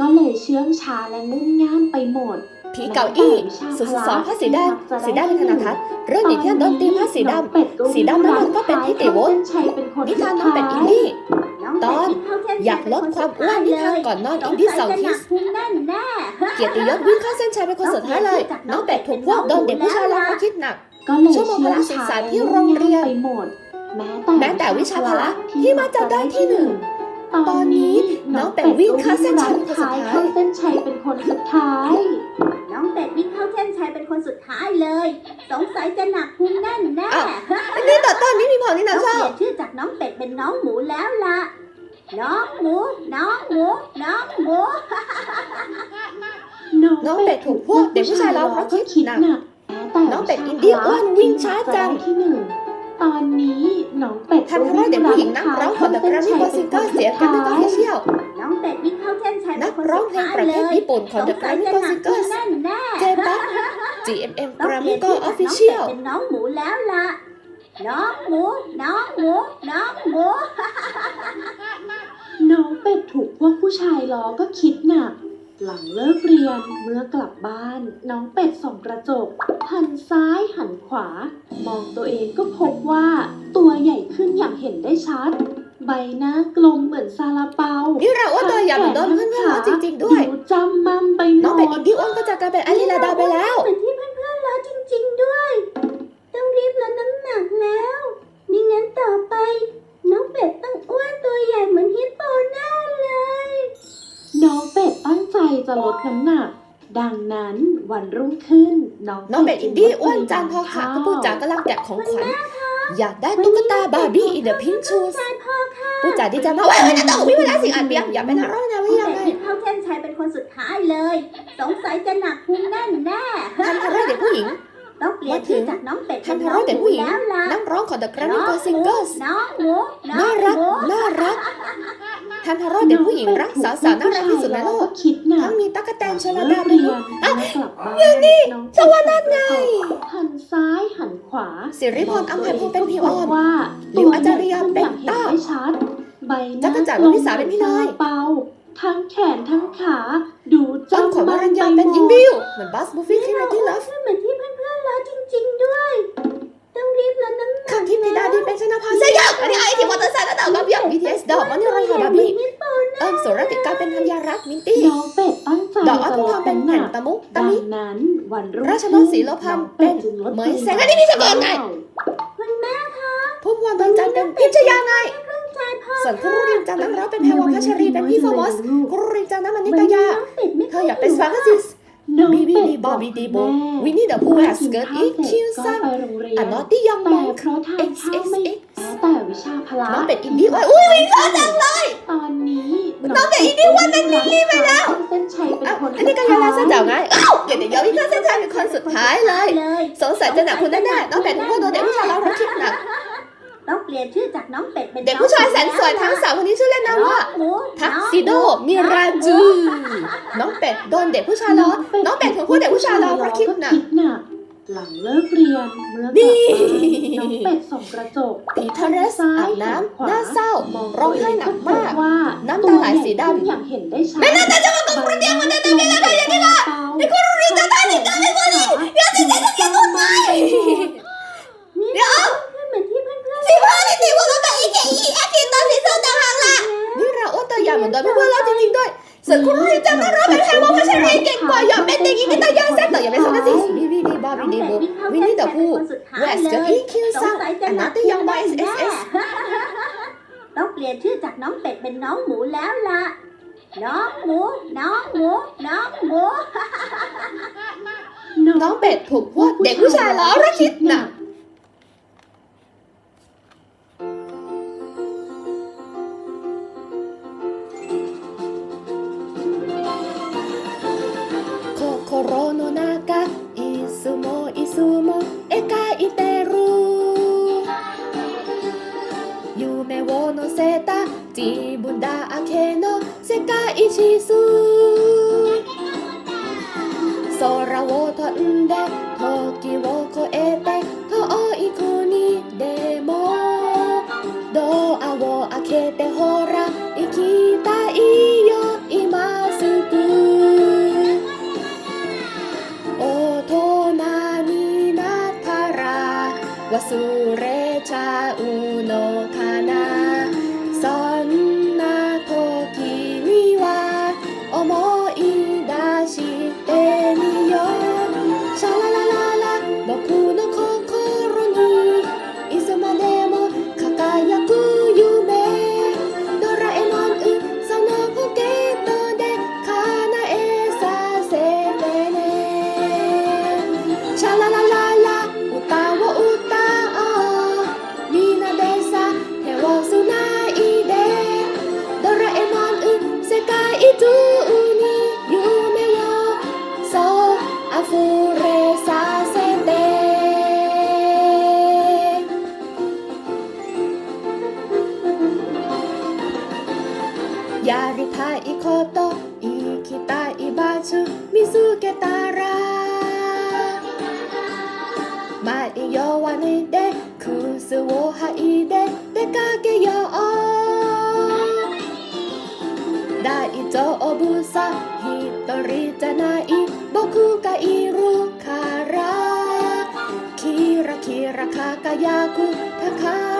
ก็เลยเชื่องช้าและงุ่มง่ามไปหมดผีเก่าอี้ศูนย์สองผ้าสีแดงสีแดงเป็นธนาทัศน์เรื่องหนีเที่ยวโดนตีผ้าสีดำสีดำนั้นมันก็เป็นที่ติวศนิทานน้องเป็ดอินดี้ตอนอยากลดความอ้วนนิทานก่อนนอนอินดี้เสาร์อาทิตย์พุงแน่นแน่เกียรติยศวิ่งเข้าเส้นชัยเป็นคนสุดท้ายเลย น้องเป็ดถูกพวกโดนเด็กผู้ชายลองเขาคิดหนักก็เลยชั่วโมงพละศึกษาที่โรงเรียนไปหมดแม้แต่วิชาพละที่มาจากได้ที่หนึ่ง ตอนนี้น้องเป็ดวิ่งเข้าเส้นชัยเป็นคนสุดท้ายเข้าเส้นชัยเป็นคนสุดท้าย น้องเป็ดวิ่งเข้าเส้นชัยเป็นคนสุดท้ายเลย สงสัยจะหนักพุงแน่นแน่อ้าวอันนี้ต่อต้นนี้มีผลนี่ต้นะองชเปอลี่บยนชื่อจากน้องเป็ดเป็นน้องหมูแล้วล่ะ น้องหมู น้องหมู น้องหมู น้องเป็ดถูกพวกเด็กผู้ชายล้อเพราะคิดหนักแต่น้องเป็ดอินดี้อ้วนวิ่งช้าจังที่หนึ่ง ตอนนี้น้องเป็ดทันเพราะเด็กผู้หญิงนักร้องของเดอะแกรมมี่โกซิงเกอร์เสียกันในตอนที่เชี่ยวน้องเป็ดวิ่งเข้าเส้นชัยนัเป็นกคนร้อสุงดเพลงท้ายประเทเลศยญี่ปุ่นของสเดงอะแกรสัมยมี่จะโกหนัซิกงเกพุองร์แน่นแน่เจปัก GMM ต้องแกรมเปลี่มี่ยนโกชื่อออจากฟฟิน้องเชีเป็ยดลเป็นน้องหมูแล้วล่ะน้องหมู น้องหมู น้องหมู น้องเป็ดถูกพวกผู้ชายล้อก็คิดหนัก หลังเลิกเรียนเมื่อกลับบ้าน น้องเป็ดส่องกระจก หันซ้ายหันขวา มองตัวเองก็พบว่า ตัวใหญ่ขึ้นอย่างเห็นได้ชัด ใบหน้ากลมเหมือนซาลาเปานี่เราว่าตัวอย่างเหมือนโดนเพื่อนๆล้อจริง ๆ ด้วย ดูจำมั่มไปหมน้องเป็ดดอินดี้อ้วนก็จะกลายเป็นอาลีลาดาไปแล้ว นน้องน้องเป็ดอินดี้อ้วนจานพอขาก็พูดจากำลังแกะของขวัญอยากได้ตุ๊กตาบาร์บี้อินเดอะพิงชูสใช่พ่อค่ะพูดจาดีใจมากว่าไม่ต้องวิ่งไปแล้วสิอ่านเบียงอย่าเป็นนักร้องนะไม่น้องยังเป็ดไงวิ่งเข้าเส้นชัยเป็นคนสุดท้ายเลย สงสัยจะหนักพุงแน่นแน่ทันทาร่าเด็กผู้หญิงต้องเปลี่ยนชื่อจากน้องเป็ดทัเป็นนทาน้อร่างเด็กหมูผู้หญิงแล้วล่ะนักร้องของ The Grammy Go Singers น้องหมูน้อน่างรักหมูน่ารัก ทันทาร่าเด็กผู้หญิงรักสาวสาวๆน่ารักที่สุดในโลกคิดหนักทั้งมีตั๊กแตนชลเลิดากเป็เรีนยลูนกอ้าวเมื่อกลับบ้านน้องสวรรค์นั่นไงหันซ้ายหันขวาสิริพรอัมภัยพงษ์เป็นพี่ออนว่าหลิวอาจารยาเป็นต้าเห็นได้ชัดใบหน้าจักรจันทร์วันวิสาเป็นพี่นายเปาทั้งแขนทั้งขา ดูต้นจำของวรัญญาไปเป็นหมดยิงบิวเหมือนบัสบูฟี่ที่นาที่เลิฟเหมือนที่เพื่อนๆล้อจริง ๆ ด้วย นเป็นชนะพาเซยักอันนี้ไอที่มอเตอร์ไซค์แล้วต่อกับอย่าง BTS ดอกมันนี่รอยหาบาร์บี้เอิญโสรติการเป็นธัญญารัตน์มินตี้น้องเป็ดตั้งใจดอกอัลพรเป็นแผ่นตะมุตะดัมิงนั้นวันรุ่งราชนกศรีโลพันธ์เป็นเหมยแสงอันนี้นี่จะเกินไงคุณแม่คะพุ่มพวงดวงจันทร์เป็นพิชยาไงเครื่องใจพ่อส่วนครูรินจันทร์นักร้องเป็นแพรวาพัชรีเป็นพี่โฟมอสครูรินจันทร์นั้นมันนิตยาน้องเป็ดไม่เธออยากเป็นสวาซิสน้องบีบีเป็ดีบอบกบีดีโบแม่วินนี่เดอะพูแฮสเกิร์ตอีคิวซัง ก็ไปโรงเรียอันนนอตตี้ยองมแต่องเพราะทานข้าวไม่ XXX แม้แต่วิชาพละน้องเป็ดอินดี้ว่าอุ้ยตอนนี้น้องเป็ดอินดี้ว่าเป็นลิลลี่ไปแล้วเส้นชัยเป็นอ้าวคนอันนี้ก็ยาลาเส้นเจ๋าไงอ้าวเดี๋ยวเดี๋ยววิเคราะห์เส้นชัยเป็นคนสุดท้ายเลยเลย สงสัยจะหนักคุณแน่ๆน้องเป็ดทุกคนโดนเด็กผู้ชายเราเราคิดหนัก ต้องเปลี่ยนชื่อจากน้องเป็ดเป็นเด็กผู้ชายแสนสวยทั้งสามคนนี้ชื่อเล่นนะว่าหมูทักซิโดมิราจูน้องเป็ดโดนเด็กผู้ชายล้อน้องเป็ดถูกพวกเด็กผู้ชายล้อเพราะคิดหนักหลังเลิกเรียนเมื่อกลับนี่บ้านน้องเป็ดส่องกระจกผีเทเรสอาบน้ำหน้าเศร้ามองร้องไห้หนักมากว่าน้ำตาไหลสีดำตัวใหญ่ขึ้นอย่างเห็นได้ชัดแม่น่าจะมากับคนเดียวมันได้ได้ได้ได้ได้ได้ในคนรีจะ เหมือนโดนเพื่อนๆเราจริงๆด้วยส่วนคุณรีจะมาร้องเป็นแพรวาพัชรีเก่งกว่าอย่าเป็นเด็กอีกนิต่ยาแซ่บแต่อย่าเป็นโซกันสิบีบีดีบอๆน้บีองดีเป็ดบูวิ่งเข้าวินเส้นนี่เดชัอะยพูเป็นคนสุดท้าเวสเจอร์อีคิวซังอันนัตยองบายเอสเอสเอสต้องเปลี่ยนชื่อจากน้องเป็ดเป็นน้องหมูแล้วล่ะ น้องหมู น้องหมู น้องหมู น้องเป็ดถูกพวกเด็กผู้ชายล้อระคิดหนัก 心の中いつもいつも描いてる。夢を乗せた自分だけの世界地図。空を飛んで時を越えて遠い国でも。ドアを開けてほらやりたいこといきたい場所見つけたら。毎弱音でくすをはいで出かけよう。大丈ぶさ一人じゃない。僕 ราคากายาคุทาคา